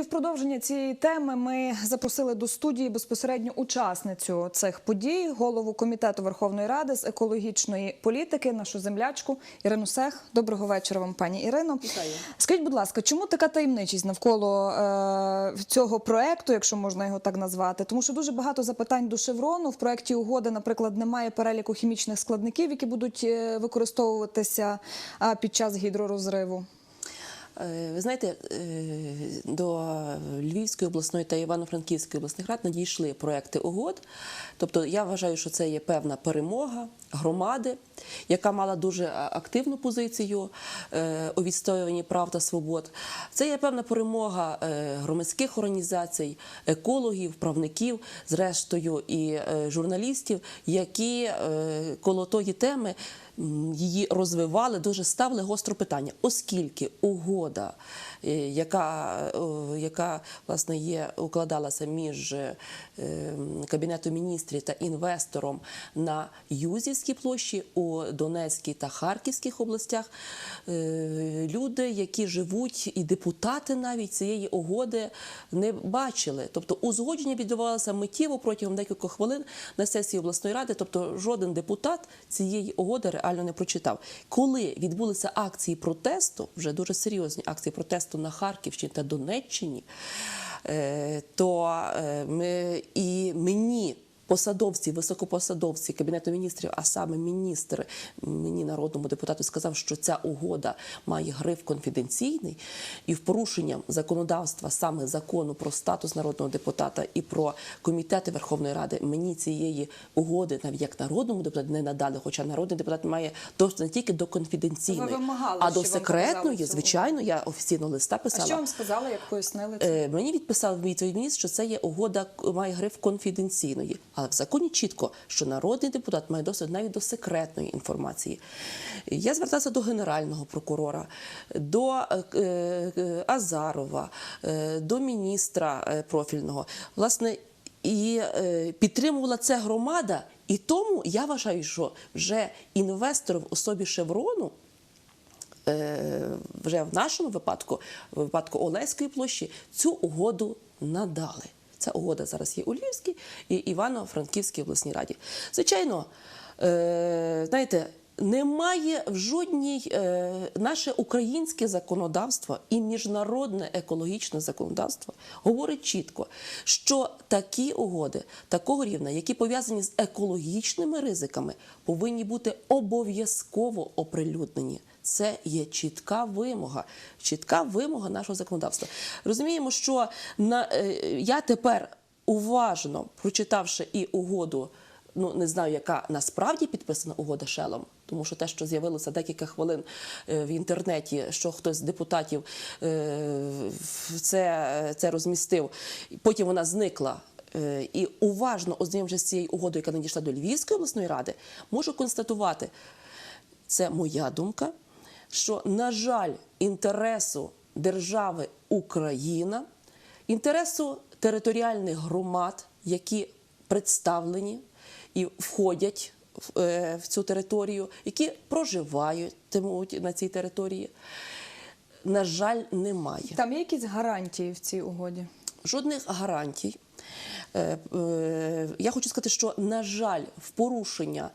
І в продовження цієї теми ми запросили до студії безпосередньо учасницю цих подій, голову комітету Верховної Ради з екологічної політики, нашу землячку Ірину Сех. Доброго вечора вам, пані Ірино. Вітаю. Скажіть, будь ласка, чому така таємничість навколо е, цього проекту, якщо можна його так назвати? Тому що дуже багато запитань до шеврону в проекті угоди, наприклад, немає переліку хімічних складників, які будуть е, використовуватися під час гідророзриву. Е, Ви знаєте, е, до Львівської обласної та Івано-Франківської обласних рад надійшли проекти угод. Тобто я вважаю, що це є певна перемога громади, яка мала дуже активну позицію е, у відстоюванні прав та свобод. Це є певна перемога е, громадських організацій, екологів, правників, зрештою і е, журналістів, які е, коло тої теми її розвивали, дуже ставили гостро питання, оскільки угода, е, яка, е, яка власне є, укладалася між е, Кабінетом міністрів та інвестором на Юзівській площі у Донецькій та Харківських областях, люди, які живуть, і депутати навіть цієї угоди не бачили. Тобто узгодження відбувалося миттєво протягом декількох хвилин на сесії обласної ради. Тобто жоден депутат цієї угоди реально не прочитав. Коли відбулися акції протесту, вже дуже серйозні акції протесту на Харківщині та Донеччині, е, то е, ми і. Посадовці, високопосадовці Кабінету міністрів, а саме міністр мені народному депутату сказав, що ця угода має гриф конфіденційний, і в порушенням законодавства, саме закону про статус народного депутата і про комітети Верховної Ради, мені цієї угоди, навіть як народному депутату, не надали. Хоча народний депутат має доступ не тільки до конфіденційної, вимагали, а до секретної, звичайно, я офіційно листа А писала. що вам сказали, як пояснили це? Е, Мені відписав відповідь міністр, що це є угода, має гриф конфіденційної. Але в законі чітко, що народний депутат має доступ навіть до секретної інформації. Я звертався до генерального прокурора, до е, е, Азарова, е, до міністра профільного. Власне, і підтримувала це громада. І тому я вважаю, що вже інвестор в особі Шеврону вже в нашому випадку, в випадку Олеської площі, цю угоду надали. Ця угода зараз є у Львівській і Івано-Франківській обласній раді. Звичайно, е, знаєте, немає в жодній е, наше українське законодавство і міжнародне екологічне законодавство говорить чітко, що такі угоди такого рівня, які пов'язані з екологічними ризиками, повинні бути обов'язково оприлюднені. Це є чітка вимога, чітка вимога нашого законодавства. Розуміємо, що на, е, я тепер уважно прочитавши і угоду, ну не знаю, яка насправді підписана угода Шелом, тому що те, що з'явилося декілька хвилин е, в інтернеті, що хтось з депутатів е, це, це розмістив, потім вона зникла. Е, І уважно ознайомившись з цією угодою, яка надійшла до Львівської обласної ради, можу констатувати, це моя думка, що, на жаль, інтересу держави Україна, інтересу територіальних громад, які представлені і входять в, е, в цю територію, які проживають на цій території, на жаль, немає Там є якісь гарантії в цій угоді? жодних гарантій. Е, е, Я хочу сказати, що на жаль, в порушення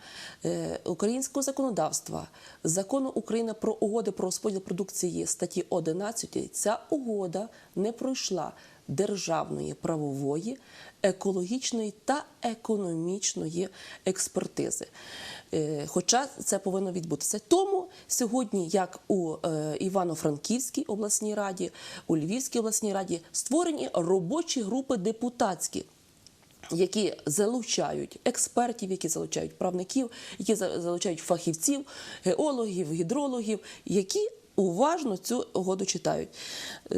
українського законодавства, закону України про угоди про розподіл продукції статті 11, ця угода не пройшла державної правової, екологічної та економічної експертизи. Е, Хоча це повинно відбутися. Тому сьогодні, як у е, Івано-Франківській обласній раді, у Львівській обласній раді, створені робочі групи депутатські. Які залучають експертів, які залучають правників, які залучають фахівців, геологів, гідрологів, які уважно цю угоду читають. Е,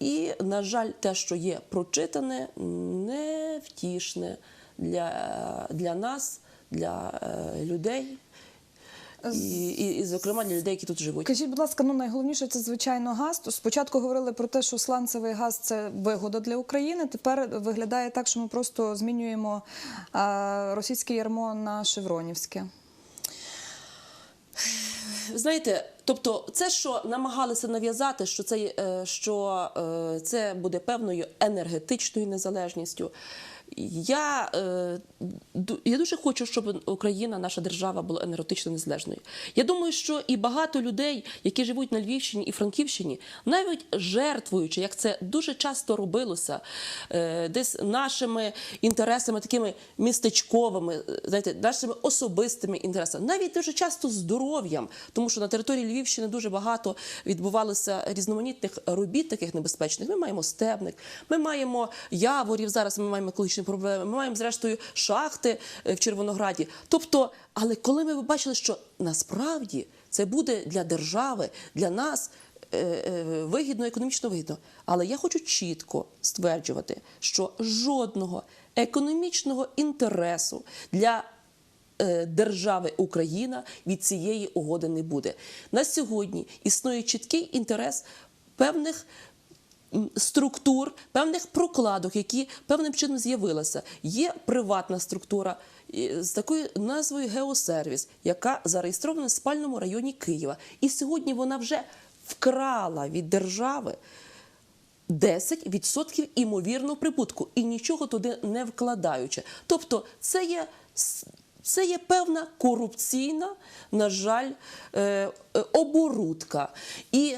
І, на жаль, те, що є прочитане, невтішне для, для нас, для е, людей, і, і, і, зокрема, для людей, які тут живуть. Скажіть, будь ласка, ну найголовніше це звичайно газ. Спочатку говорили про те, що сланцевий газ це вигода для України. Тепер виглядає так, що ми просто змінюємо російське ярмо на шевронівське. Знаєте, тобто, це, що намагалися нав'язати, що це, е, що е, це буде певною енергетичною незалежністю. Я, е, я дуже хочу, щоб Україна, наша держава, була енергетично незалежною. Я думаю, що і багато людей, які живуть на Львівщині і Франківщині, навіть жертвуючи, як це дуже часто робилося, е, десь нашими інтересами, такими містечковими, е, знаєте, нашими особистими інтересами, навіть дуже часто здоров'ям, тому що на території Львівщини дуже багато відбувалося різноманітних робіт, таких небезпечних. Ми маємо стебник, ми маємо яворів. Зараз ми маємо екологічні проблеми. Ми маємо зрештою шахти е, в Червонограді. Тобто, але коли ми побачили, що насправді це буде для держави, для нас. е, е, Вигідно, економічно вигідно. Але я хочу чітко стверджувати, що жодного економічного інтересу для держави Україна від цієї угоди не буде. На сьогодні існує чіткий інтерес певних структур, певних прокладок, які певним чином з'явилися. Є приватна структура з такою назвою Геосервіс, яка зареєстрована в спальному районі Києва. І сьогодні вона вже вкрала від держави 10% імовірного прибутку і нічого туди не вкладаючи. Тобто, це є. Це є певна корупційна, на жаль, е, е, оборудка. І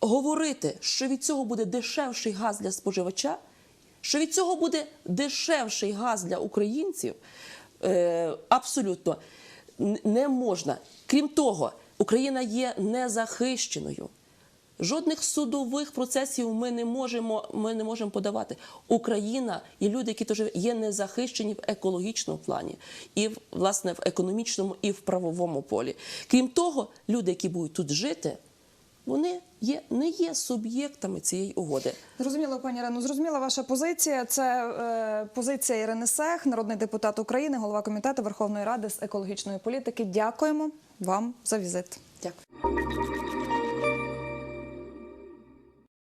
говорити, що від цього буде дешевший газ для споживача, що від цього буде дешевший газ для українців, е, абсолютно не можна. Крім того, Україна є незахищеною. Жодних судових процесів ми не можемо, ми не можемо подавати. Україна і люди, які теж є незахищені в екологічному плані, і в- власне в економічному, і в правовому полі. Крім того, люди, які будуть тут жити, вони є, не є суб'єктами цієї угоди. Зрозуміло, пані Ірино, зрозуміла ваша позиція. Це е, позиція Ірини Сех, народний депутат України, голова комітету Верховної Ради з екологічної політики. Дякуємо вам за візит. Дякую.